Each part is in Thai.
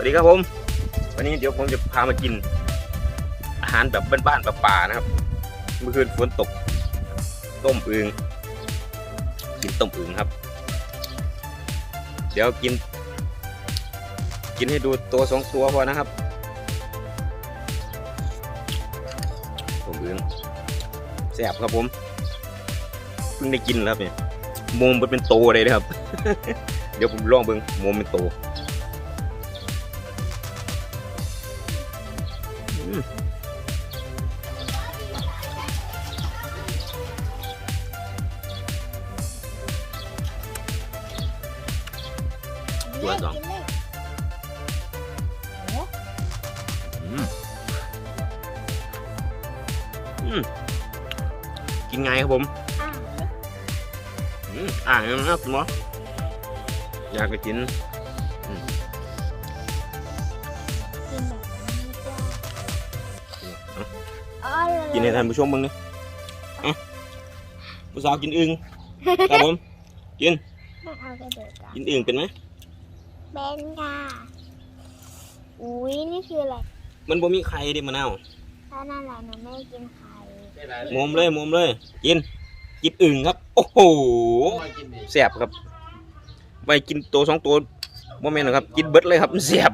วัสดีครับผม วันนี้เดี๋ยวผมจะพามากิน อาหารแบบบ้านๆป่าๆนะครับ เมื่อคืนฝนตก ต้มอึงกินต้มอึงครับ เดี๋ยวกิน กินให้ดูตัวสองตัวพอนะครับต้มอึงแซ่บครับผมเพิ่งได้กินแล้วครับเนี่ยมุมมันเป็นโตเลยนะครับ เดี๋ยวผมลองเบิ่งมุมเป็นโต ตัวสองอืมอืมกินไงครับผมอืมอ่างนะครับคุณหมออยากไปกินกินให้ท่านผู้ชมบ้างนี่ผู้สาวกินอึ่งครับผมกินกินอึ่งเป็นไหม เบนค่ะ อุ้ยนี่คืออะไรมันบ่มีไข่ดิมะนาวถ้านั่นแหละหนูไม่ได้กินไข่มุมเลยมุมเลย กิน กินอึ่งครับ โอ้โหแซ่บครับไปกินตัวสองตัวโมเมนต์นะครับ กินเบิดเลยครับแซ่บ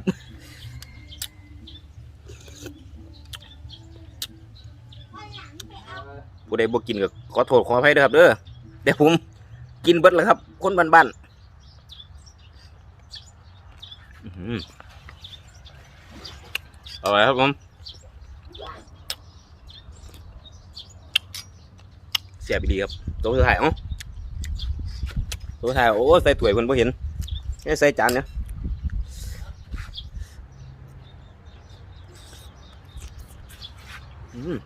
ผู้ใดบ่กินก็ขอโทษขออภัยด้วยครับเด้อแต่ผมกินเบิดเลยครับ คนบ้านๆ อื้อหือเอาไว้ครับผมเสียบดีครับตัวสุดท้ายเอ้าตัวสุดท้ายโอ้ใส่ถ้วยเพิ่นบ่เห็นแค่ใส่จานเนี่ยอืม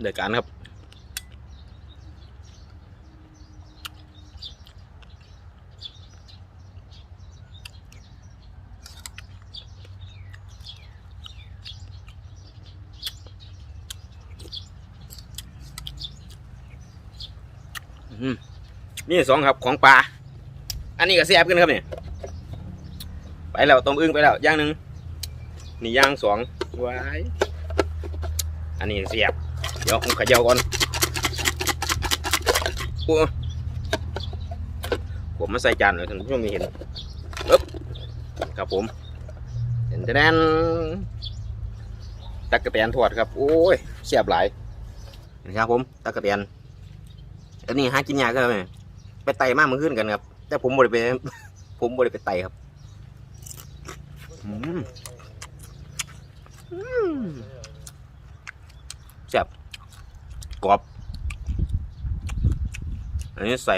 เดือดการครับ นี่สองครับของปลา อันนี้ก็แซ่บกันครับเนี่ย ไปแล้วต้มอึ้งไปแล้วย่างหนึ่งนี่ย่างสองไว้ายอันนี้เสียบ เดี๋ยวผมขย่าก่อนผมมาใส่จานเลยท่านผู้ชมม่เห็นปึ๊บครับผม เห็นจะแดนตักกระแตนทอดครับ โอ้ยเสียบหลายนะครับผมตักกระแตน อันนี้หากินยากก็เลยไปไต่มากมือขึ้นกันครับ แต่ผมบ่ได้ไป ผมบ่ได้ไปไต่ครับแซ่บกรอบ อันนี้ใส่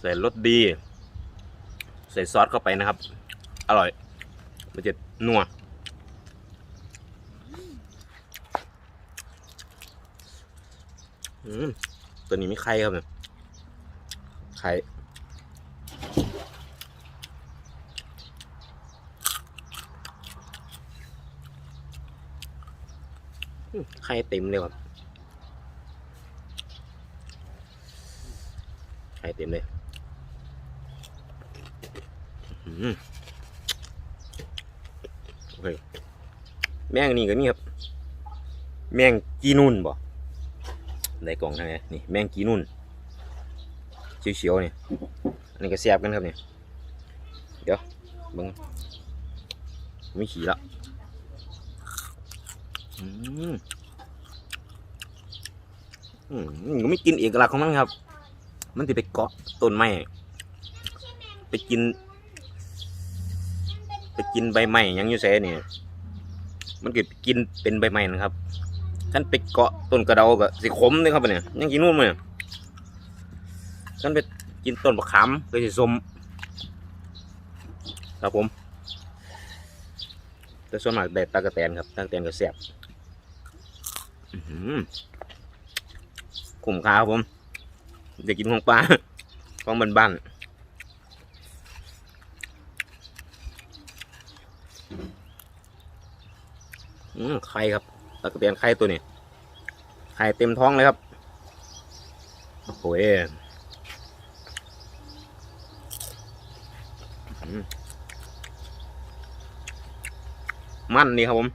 ใส่รสดี ใส่ซอสเข้าไปนะครับ อร่อย มันจะนัวอืม ตัวนี้มีไข่ครับเนี่ยไข่ไข่เต็มเลยครับไข่เต็มเลยโอเคแมงนี่ก็มีครับ แมงกีนุ่นบ่ ได้กล่องทางไหนนี่แมงกีนุ่นเขียวๆนี่อันนี้ก็แซ่บกันครับเนี่ยเดี๋ยวเบิ่งไม่ขี่ละอืมอืมก็ไม่กินเอกลักษณ์ของมันครับ มันจะไปเกาะต้นไม้ไปกิน ไปกินใบไม้ยังอยู่แซ่เนี่ยมันเก็กินเป็นใบไม้นะครับ ท่านไปเกาะต้นกระเดาก็สิขมเลยครับเนี่ยยังกินนู่นมั้ยท่านไปกินต้นมะขามก็สิสมครับผม แต่ส่วนมากได้ตากระแตนครับตากระแตนก็แซ่บอื้อหือคุ้มค่าครับผมจะกินของปลาของบ้านบ้านๆอืมไข่ครับ ตะกเตียนไข่ตัวนี้ ไข่เต็มท้องเลยครับ โอ้โหมั่นนี่ครับผม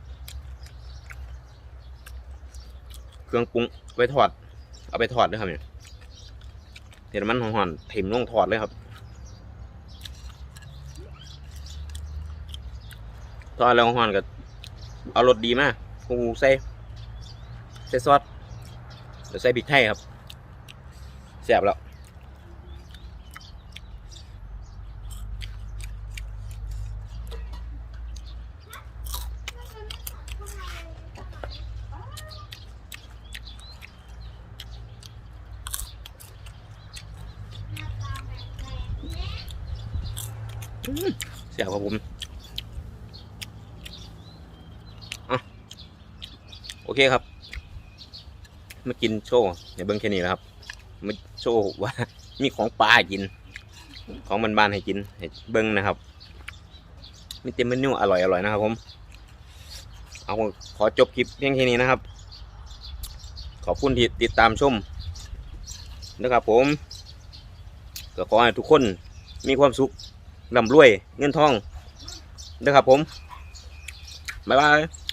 เครื่องปรุงไว้ทอด เอาไปทอดด้วยครับเนี่ยเห็นมันหอนๆถิ่มลงทอดเลยครับ ทอดแล้วหอนก็เอารสดีมาก กูใส่ใส่ซอสเดี๋ยวใส่พริกไทยครับแซ่บแล้วเสียครับผมอะ โอเคครับ มากินโชว์อย่าเบิ้งแค่นี้นะครับ มาโชว์ว่ามีของปลาให้กิน ของบ้านๆให้กินให้เบิ้งนะครับมีเต็มเมนูอร่อยอร่อยนะครับผม เอาขอจบคลิปเพียงแค่นี้นะครับ ขอบคุณที่ติดตามชมนะครับผมก็ขอให้ทุกคนมีความสุขร่ำรวยเงินทองนะครับผม บ๊ายบาย